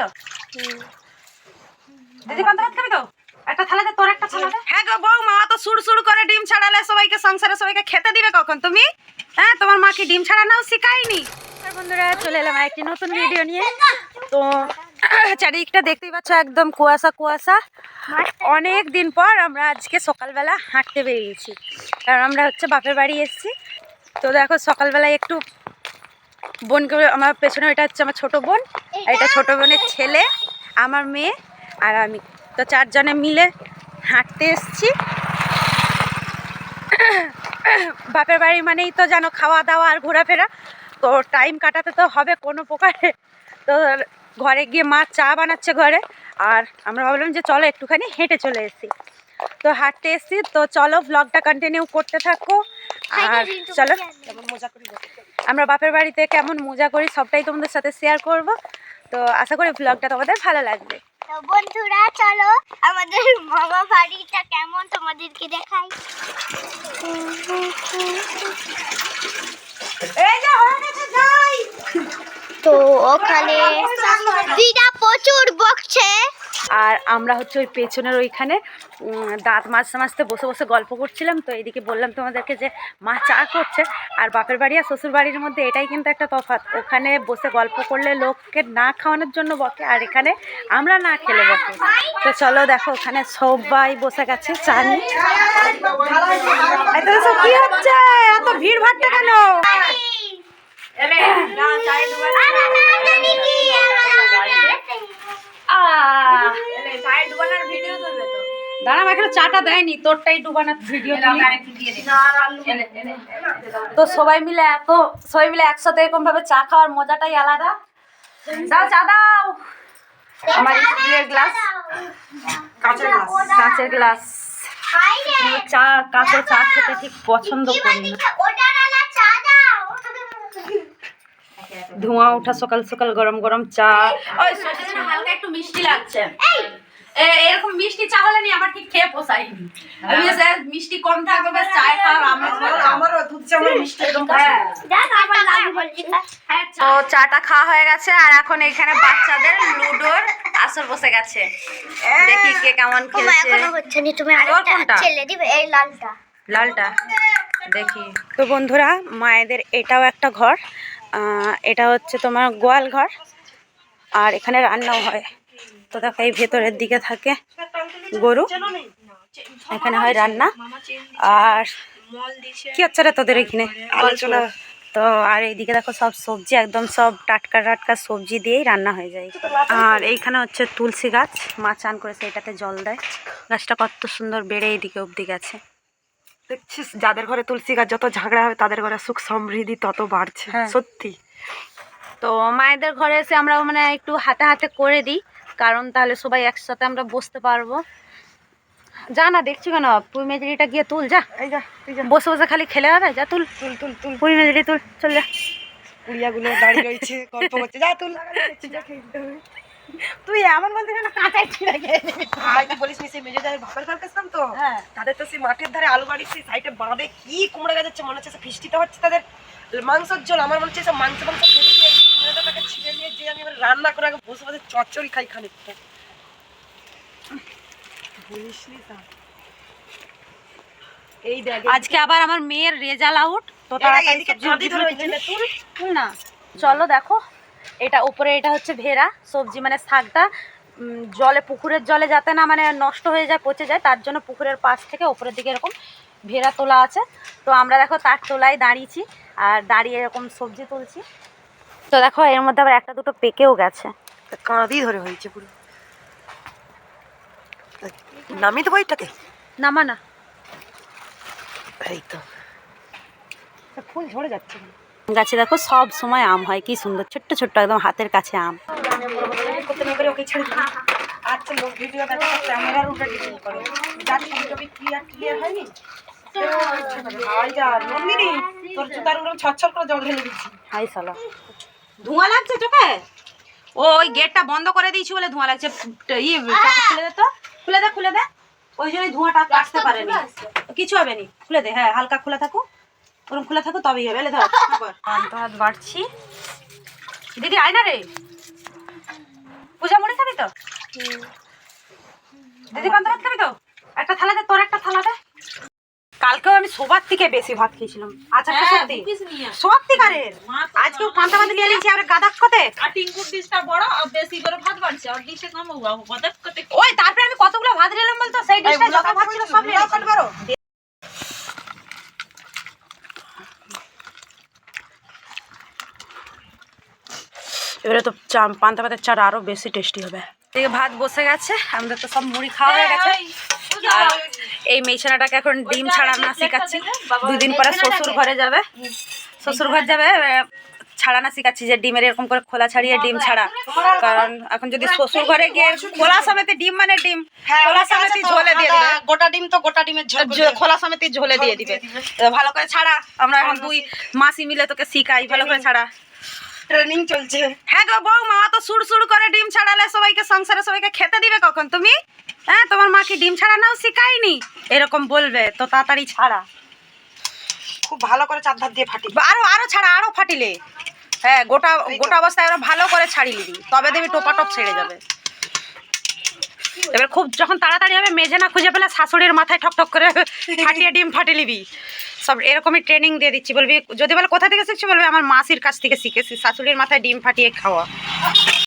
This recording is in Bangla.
তো? দিদি পান্তা ভাত খাবি তো? একটা থালাতে তোর একটা থালাতে হ্যাঁ গো বউ মা তো সুড় সুড় করে ডিম ছাড়ালে সবাইকে সংসারে সবাইকে খেতে দিবে কখন? তুমি? হ্যাঁ তোমার মা কি ডিম ছাড়ানোও শিখায়নি? বন্ধুরা চলে এলাম একটি নতুন ভিডিও নিয়ে। তো চারিদিকটা দেখতেই পাচ্ছ একদম কুয়াশা কুয়াশা। অনেক দিন পর আমরা আজকে সকালবেলা হাঁটতে বেরিয়েছি। কারণ আমরা হচ্ছে বাপের বাড়ি এসেছি। তো দেখো সকালবেলায় একটু বোনকে আমার পেছনে এটা হচ্ছে আমার ছোট বোন। এটা ছোট বোনের ছেলে আমার মেয়ে আর আমি। তো চারজনে মিলে হাঁটতে এসছি। বাপের বাড়ি মানেই তো যেন খাওয়া দাওয়া আর ঘোরাফেরা। তো টাইম কাটাতে তো হবে কোনো প্রকারে। তো ঘরে গিয়ে মা চা বানাচ্ছে ঘরে। আর আমরা ভাবলাম যে চলো একটুখানি হেঁটে চলে এসেছি। তো হাঁটতে এসেছি। তো চলো ব্লগটা কন্টিনিউ করতে থাকো। আর চলো। আমরা বাপের বাড়িতে কেমন মজা করি সবটাই তোমাদের সাথে শেয়ার করব। তো আশা করি ব্লগটা তোমাদের ভালো লাগবে। তো বন্ধুরা চলো আমাদের মামা বাড়িটা কেমন তোমাদেরকে দেখাই। তো ওখানে দিদা প্রচুর বকছে। আর আমরা হচ্ছে ওই পেছনের ওইখানে দাঁত মাজতে মাজতে বসে বসে গল্প করছিলাম। তো এইদিকে বললাম তোমাদেরকে যে মা চা করছে আর বাপের বাড়ি আর শ্বশুর বাড়ির মধ্যে এটাই কিন্তু একটা তফাৎ। ওখানে বসে গল্প করলে লোককে না খাওয়ানোর জন্য বকে আর এখানে আমরা না খেলে বকে। তো চলো দেখো ওখানে সবাই বসে গেছে চা নিয়ে। এত সব কি হচ্ছে? এত ভিড় ভাট্টা কেন? দাঁড়াম এখানে চাটা দেয়নি তোরটাই ডুবানোর ভিডিও তো সবাই মিলে এত সবাই মিলে একসাথে এরকম ভাবে চা খাওয়ার মজাটাই আলাদা। দাও চা দাও। আমার স্টিলের গ্লাস কাঁচের গ্লাস কাঁচের গ্লাস চা কাঁচের চা খেতে ঠিক পছন্দ করি ধোঁয়া ওঠা সকাল সকাল গরম গরম চা। ওই হালকা একটু মিষ্টি লাগছে। এরকম মিষ্টি চা হলে নি আমার ঠিক খেয়ে পোষায়নি আমি স্যার মিষ্টি কম থাকবে ব্যাস চা খাওয়ার আমার আমারও দুধ চা আমার মিষ্টি একদম হ্যাঁ। তো চাটা খাওয়া হয়ে গেছে আর এখন এখানে বাচ্চাদের লুডোর আসর বসে গেছে। দেখি কে কেমন খেলছে এখনও হচ্ছে নি তুমি আরেকটা ছেলে দিবে এই লালটা। লালটা দেখি। তো বন্ধুরা মায়েদের এটাও একটা ঘর আহ, এটা হচ্ছে তোমার গোয়াল ঘর আর এখানে রান্নাও হয়। তো দেখো এই ভেতরের দিকে থাকে গরু। এখানে হয় রান্না। আর কি হচ্ছে রে তোদের এখানে? আলোচনা। তো আর এইদিকে দেখো সব সবজি একদম সব টাটকা টাটকা সবজি দিয়েই রান্না হয়ে যায়। আর এইখানে হচ্ছে তুলসী গাছ। মা চান করেছে এটাতে জল দেয়। গাছটা কত সুন্দর বেড়ে এইদিকে অবধি গেছে। দেখছিস যাদের ঘরে তুলসী গাছ যত ঝাগড়া হবে তাদের ঘরে সুখ সমৃদ্ধি তত বাড়ছে। হ্যাঁ। সত্যি। তো মায়েদের ঘরে এসে আমরা মানে একটু হাতে হাতে করে দিই কারণ তাহলে সবাই একসাথে আমরা বসতে পারব। যা না দেখছি কেন? পুরি মেজরিটা গিয়ে তুল যা। তুই যা বসে বসে খালি খেলে হবে? যা তুল। তুল তুল তুল। পুরি মেজরি তুল চল যা। কুড়িয়াগুলো দাঁড়িয়ে রয়েছে গল্প করছে। যা তুল তুই এমন বলতে না কাঁচাই ছিঁড়ে খেয়ে নিবি। বলিস নি সেই মেজে যাদের বাপের ঘর গেছিলাম তো? হ্যাঁ। তাদের তো সেই মাঠের ধারে আলু বাড়ির সেই সাইডে বাঁধে কি কুমড়ে গাছ মনে হচ্ছে সে ফিস্টিতে হচ্ছে তাদের। মাংসের ঝোল আমার মনে হচ্ছে মাংস মাংস ছিঁড়ে নিয়ে যে আমি এবার রান্না করে আগে বসে বসে চচ্চড়ি খাই খানিকটা। বলিস নি তা। এই দেখ আজকে আবার আমার মেয়ের রেজাল্ট আউট তো তাড়াতাড়ি সবজি না। চলো দেখো এটা উপরে এটা হচ্ছে ভেড়া সবজি মানে শাকটা। জলে পুকুরের জলে যাতে না মানে নষ্ট হয়ে যায় পচে যায় তার জন্য পুকুরের পাশ থেকে উপরের দিকে এরকম ভেড়া তোলা আছে। তো আমরা দেখো তার তোলায় দাঁড়িয়েছি আর দাঁড়িয়ে এরকম সবজি তুলছি। তো দেখো এর মধ্যে আবার একটা দুটো পেকেও গেছে। কাঁদি ধরে হয়েছে পুরো। নামি তো বইটাকে নামা না। এই তো ফুল ঝরে যাচ্ছে গাছে দেখো সব সময় আম হয় কি সুন্দর ছোট্ট ছোট্ট একদম হাতের কাছে আম। আচ্ছা লোক ভিডিও দেখা ক্যামেরার উপরে ডিপেন্ড করে। যার ছবি টবি ক্লিয়ার ক্লিয়ার হয়নি? হাই যা তোর জুতার ছচ্ছর করে জল ঢেলে দিচ্ছি। হাই সালা ধোঁয়া লাগছে চোখে? ও ওই গেটটা বন্ধ করে দিয়েছি বলে ধোঁয়া লাগছে। ই খুলে দে তো। খুলে দে খুলে দে। ওই জন্যই ধোঁয়াটা আসতে পারেনি। কিছু হবে নি। খুলে দে হ্যাঁ হালকা খুলে থাকো। ওরকম খুলে থাকো তবেই হবে এলে ধর। পান্তা হাত বাড়ছি। দিদি আয় না রে। পূজা মরে খাবি তো? দিদি পান্তা ভাত খাবি তো একটা থালা দে তোর একটা থালা দে কালকেও আমি সবার থেকে বেশি ভাত খেয়েছিলাম। আচ্ছা হ্যাঁ, সত্যি। সত্যিকারের? আজকেও পান্তা ভাত নিয়ে নিয়েছি আমরা গাদাক কতে আর ডিশটা বড় আর বেশি করে ভাত বাড়ছে আর ডিশে কম কত কত ওই তারপরে আমি কতগুলো ভাত নিলাম বলতো? সেই ডিশটা যত ভাত ছিল সব নিয়ে নিয়েছি। এবারে তো চা পান্তা ভাতের চাটা আরও বেশি টেস্টি হবে। ভাত বসে গেছে আমাদের তো সব মুড়ি খাওয়া হয়ে গেছে। আর এই মেছানাটাকে এখন ডিম ছাড়া না শিখাচ্ছি। দুদিন পরে শ্বশুর ঘরে যাবে। শ্বশুর ঘর যাবে ছাড়া না শিখাচ্ছি যে ডিমের এরকম করে খোলা ছাড়িয়ে ডিম ছাড়া। কারণ এখন যদি শ্বশুর ঘরে গিয়ে খোলা সমেতে ডিম মানে ডিম। খোলা সমেতে ঝোলে দিয়ে দিবে। গোটা ডিম তো গোটা ডিমের ঝোল খোলা সমেতে ঝোলে দিয়ে দিবে। ভালো করে ছাড়া। আমরা এখন দুই মাসি মিলে তোকে শিখাই ভালো করে ছাড়া। ট্রেনিং চলছে। হ্যাঁ গো বউ মা তো সুড় সুড় করে ডিম ছাড়ালে সবাইকে সংসারে সবাইকে খেতে দিবে কখন তুমি? হ্যাঁ তোমার মা কি ডিম ছাড়ানোও শিখায়নি? এরকম বলবে তো তাড়াতাড়ি ছাড়া। খুব ভালো করে চার ধার দিয়ে ফাটি আরও আরও ছাড়া আরও ফাটিলে। হ্যাঁ গোটা গোটা অবস্থায় আরও ভালো করে ছাড়ি নিবি তবে দেখবি টোপা টপ ছেড়ে যাবে। এবার খুব যখন তাড়াতাড়ি হবে মেঝে না খুঁজে পেলে শাশুড়ির মাথায় ঠক ঠক করে ফাটিয়ে ডিম ফাটে নিবি। সব এরকমই ট্রেনিং দিয়ে দিচ্ছি বলবি যদি বলে কোথা থেকে শিখছি বলবি আমার মাসির কাছ থেকে শিখেছি শাশুড়ির মাথায় ডিম ফাটিয়ে খাওয়া।